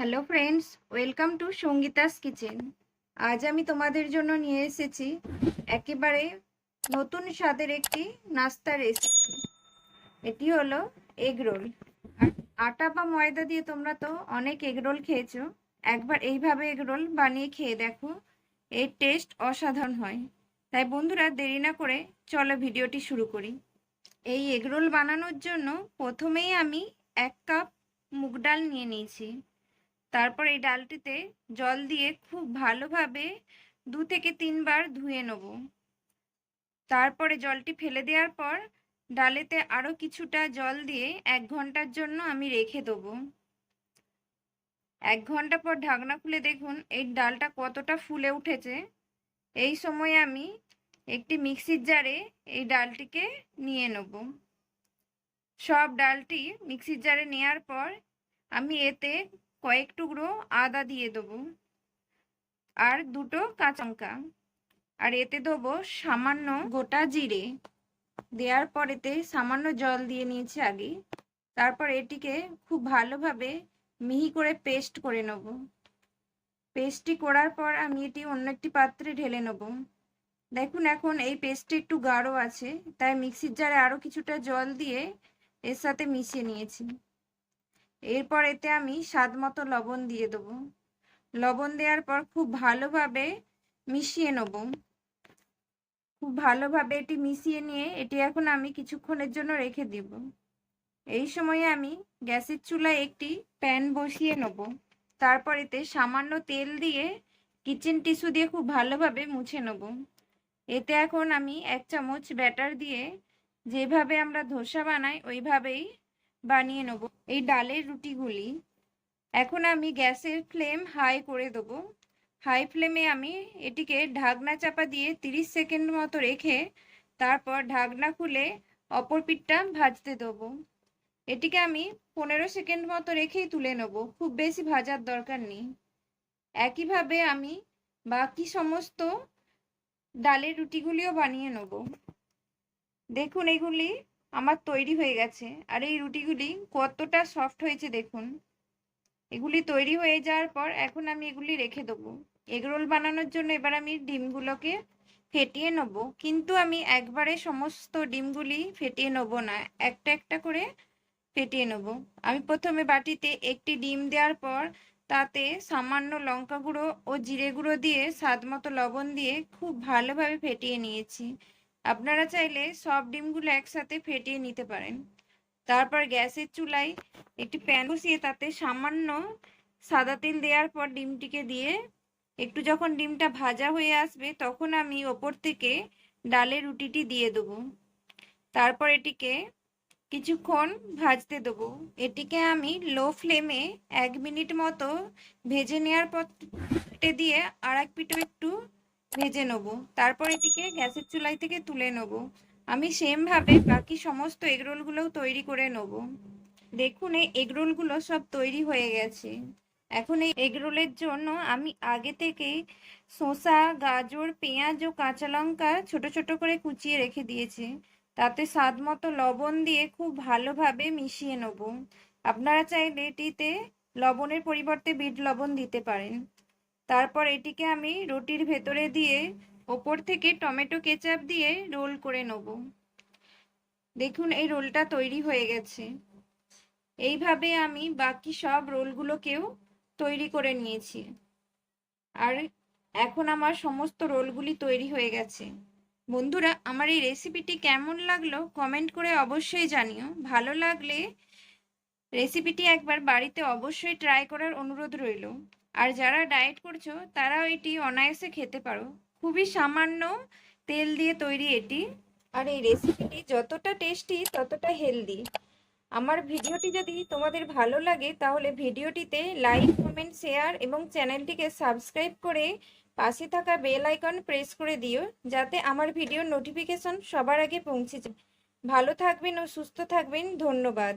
Hello friends welcome to Sangeeta's kitchen আজ আমি তোমাদের জন্য নিয়ে এসেছি একেবারে নতুন স্বাদের একটি নাস্তা রেসিপি এটি হলো এগ রোল আটা বা ময়দা দিয়ে তোমরা তো অনেক এগ রোল খেয়েছো। একবার এইভাবে এগ রোল বানিয়ে খেয়ে দেখো। এর টেস্ট অসাধারণ হয়। তাই বন্ধুরা, দেরি না করে চলো ভিডিওটি শুরু করি। এই এগ রোল বানানোর জন্য প্রথমেই আমি এক কাপ মুগ ডাল নিয়ে নিয়েছি। তারপর এই ডালটিতে জল দিয়ে খুব ভালোভাবে দু থেকে তিনবার ধুয়ে নেব। তারপরে জলটি ফেলে দেওয়ার পর ডালেতে আরও কিছুটা জল দিয়ে এক ঘণ্টার জন্য আমি রেখে দেবো। এক ঘণ্টা পর ঢাকনা খুলে দেখুন, এই ডালটা কতটা ফুলে উঠেছে। এই সময় আমি একটি মিক্সির জারে এই ডালটিকে নিয়ে নেব। সব ডালটি মিক্সির জারে নেওয়ার পর আমি এতে কয়েক টুকরো আদা দিয়ে দেবো আর দুটো কাঁচা লঙ্কা। আর এতে দেবো সামান্য গোটা জিরে। দেওয়ার পর এতে সামান্য জল দিয়ে নিয়েছি আগে। তারপর এটিকে খুব ভালোভাবে মিহি করে পেস্ট করে নেব। পেস্টটি করার পর আমি এটি অন্য একটি পাত্রে ঢেলে নেব। দেখুন এখন এই পেস্টটি একটু গাঢ় আছে, তাই মিক্সির জারে আরও কিছুটা জল দিয়ে এর সাথে মিশিয়ে নিয়েছি। এরপর এতে আমি স্বাদ মতো লবণ দিয়ে দেবো। লবণ দেওয়ার পর খুব ভালোভাবে মিশিয়ে নেব। খুব ভালোভাবে এটি মিশিয়ে নিয়ে এটি এখন আমি কিছুক্ষণের জন্য রেখে দিব। এই সময়ে আমি গ্যাসের চুলায় একটি প্যান বসিয়ে নেব। তারপর এতে সামান্য তেল দিয়ে কিচেন টিস্যু দিয়ে খুব ভালোভাবে মুছে নেব। এতে এখন আমি এক চামচ ব্যাটার দিয়ে যেভাবে আমরা ধোসা বানাই, ওইভাবেই বানিয়ে নেব। এই ডালের রুটিগুলি এখন আমি গ্যাসের ফ্লেম হাই করে দেবো। হাই ফ্লেমে আমি এটিকে ঢাকনা চাপা দিয়ে 30 সেকেন্ড মতো রেখে তারপর ঢাকনা খুলে অপর পিঠটা ভাজতে দেবো। এটিকে আমি পনেরো সেকেন্ড মতো রেখেই তুলে নেব। খুব বেশি ভাজার দরকার নেই। একইভাবে আমি বাকি সমস্ত ডালের রুটিগুলিও বানিয়ে নেব। দেখুন এগুলি আমার তৈরি হয়ে গেছে। আর এই রুটিগুলি কতটা সফট হয়েছে দেখুন। এগুলি তৈরি হয়ে যাওয়ার পর এখন আমি এগুলি রেখে দেবো। এগরোল বানানোর জন্য এবার আমি ডিমগুলোকে ফেটিয়ে নেব। কিন্তু আমি একবারে সমস্ত ডিমগুলি ফেটিয়ে নেব না, একটা একটা করে ফেটিয়ে নেব। আমি প্রথমে বাটিতে একটি ডিম দেওয়ার পর তাতে সামান্য লঙ্কা গুঁড়ো ও জিরে গুঁড়ো দিয়ে স্বাদ মতো লবণ দিয়ে খুব ভালোভাবে ফেটিয়ে নিয়েছি। আপনারা চাইলে সব ডিমগুলো একসাথে ফেটিয়ে নিতে পারেন। তারপর গ্যাসের চুলায় একটি প্যান বসিয়ে তাতে সামান্য সাদা তেল দেওয়ার পর ডিমটিকে দিয়ে একটু যখন ডিমটা ভাজা হয়ে আসবে তখন আমি ওপর থেকে ডালের রুটিটি দিয়ে দেবো। তারপর এটিকে কিছুক্ষণ ভাজতে দেবো। এটিকে আমি লো ফ্লেমে এক মিনিট মতো ভেজে নেওয়ার পর দিয়ে আর এক পিঠও একটু ভেজে নেব। তারপর এটিকে গ্যাসের চুলাই থেকে তুলে নেব। আমি সেমভাবে বাকি সমস্ত এগরোলগুলোও তৈরি করে নেব। দেখুন, এই এগরোলগুলো সব তৈরি হয়ে গেছে। এখন এই এগরোলের জন্য আমি আগে থেকেই শসা, গাজর, পেঁয়াজ ও কাঁচা লঙ্কা ছোট ছোট করে কুচিয়ে রেখে দিয়েছি। তাতে স্বাদ মতো লবণ দিয়ে খুব ভালোভাবে মিশিয়ে নেব। আপনারা চাইলে এটিতে লবণের পরিবর্তে বিট লবণ দিতে পারেন। তারপর এটিকে আমি রুটির ভেতরে দিয়ে ওপর থেকে টমেটো কেচাপ দিয়ে রোল করে নেব। দেখুন, এই রোলটা তৈরি হয়ে গেছে। এইভাবে আমি বাকি সব রোলগুলোকেও তৈরি করে নিয়েছি। আর এখন আমার সমস্ত রোলগুলি তৈরি হয়ে গেছে। বন্ধুরা, আমার এই রেসিপিটি কেমন লাগল কমেন্ট করে অবশ্যই জানিও। ভালো লাগলে রেসিপিটি একবার বাড়িতে অবশ্যই ট্রাই করার অনুরোধ রইল। আর যারা ডায়েট করছ, তারাও এটি অনায়াসে খেতে পারো। খুবই সামান্য তেল দিয়ে তৈরি এটি। আর এই রেসিপিটি যতটা টেস্টি ততটা হেলদি আমার ভিডিওটি যদি তোমাদের ভালো লাগে, তাহলে ভিডিওটিতে লাইক কমেন্ট শেয়ার এবং চ্যানেলটিকে সাবস্ক্রাইব করে পাশে থাকা বেল আইকন প্রেস করে দিও, যাতে আমার ভিডিওর নোটিফিকেশন সবার আগে পৌঁছে যায়। ভালো থাকবেন ও সুস্থ থাকবেন। ধন্যবাদ।